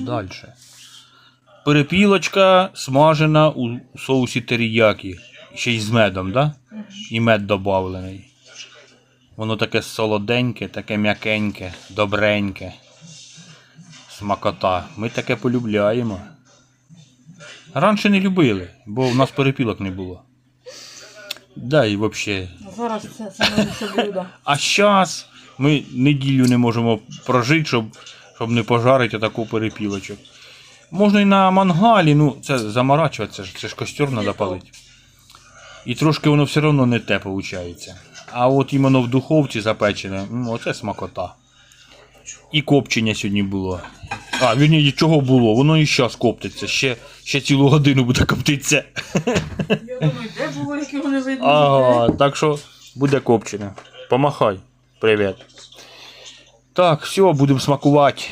Далі. Перепілочка смажена у соусі теріякі. Ще й з медом, да? І мед додавлений. Воно таке солоденьке, таке м'якеньке, добреньке. Смакота. Ми таке полюбляємо. Раніше не любили, бо в нас перепілок не було. Да, і взагалі. Зараз це саме блюдо. А зараз ми неділю не можемо прожити, щоб, щоб не пожарити таку перепілочок. Можна і на мангалі, ну це заморачувати, це ж, це ж костер треба палити. І трошки воно все одно не те виходить. А от іменно в духовці запечене, м, оце смакота. І копчення сьогодні було. А, вірні, чого було? Воно і зараз коптиться. Ще, ще цілу годину буде коптитися. Я думаю, де було, як його не. Ага, так що буде копчене. Помахай. Привіт. Так, все, будемо смакувати.